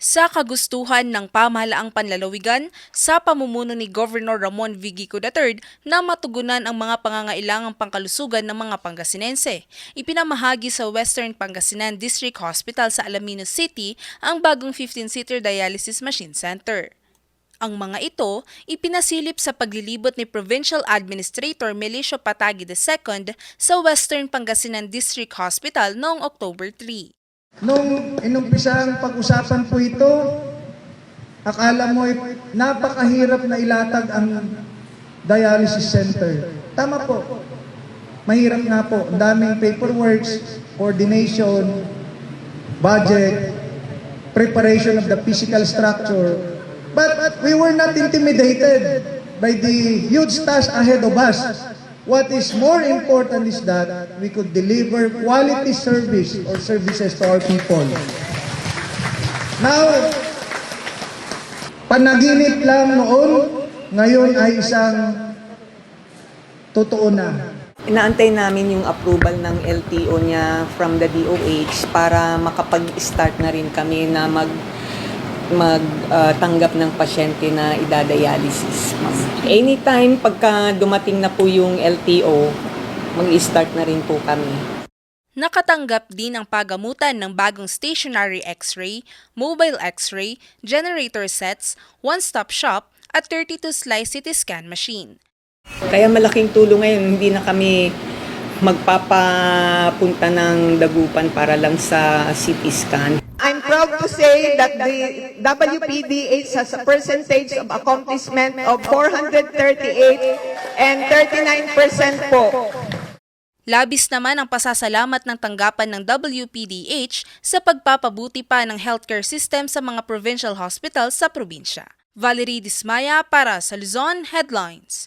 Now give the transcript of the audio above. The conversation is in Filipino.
Sa kagustuhan ng pamahalaang panlalawigan sa pamumuno ni Governor Ramon Vigico III na matugunan ang mga pangangailangang pangkalusugan ng mga Pangasinense. Ipinamahagi sa Western Pangasinan District Hospital sa Alaminos City ang bagong 15-seater dialysis machine center. Ang mga ito ipinasilip sa paglilibot ni Provincial Administrator Melicio Patagi II sa Western Pangasinan District Hospital noong October 3. Nung inumpisang pag-usapan po ito, akala mo napakahirap na ilatag ang dialysis center. Tama po. Mahirap nga po. Ang daming paperworks, coordination, budget, preparation of the physical structure. But we were not intimidated by the huge task ahead of us. What is more important is that we could deliver quality service or services to our people. Now, panaginip lang noon, ngayon ay isang totoo na. Inaantay namin yung approval ng LTO niya from the DOH para makapag-start na rin kami na mag magtanggap ng pasyente na idadialysis. Anytime pagka dumating na po yung LTO, mag-start na rin po kami. Nakatanggap din ang pagamutan ng bagong stationary x-ray, mobile x-ray, generator sets, one-stop shop at 32 slice CT scan machine. Kaya malaking tulong ngayon, hindi na kami magpapapunta ng dagupan para lang sa CT scan. I'm proud to say that the WPDH has a percentage of accomplishment of 438 and 39% po. Labis naman ang pasasalamat ng tanggapan ng WPDH sa pagpapabuti pa ng healthcare system sa mga provincial hospitals sa probinsya. Valerie Dismaya para sa Luzon Headlines.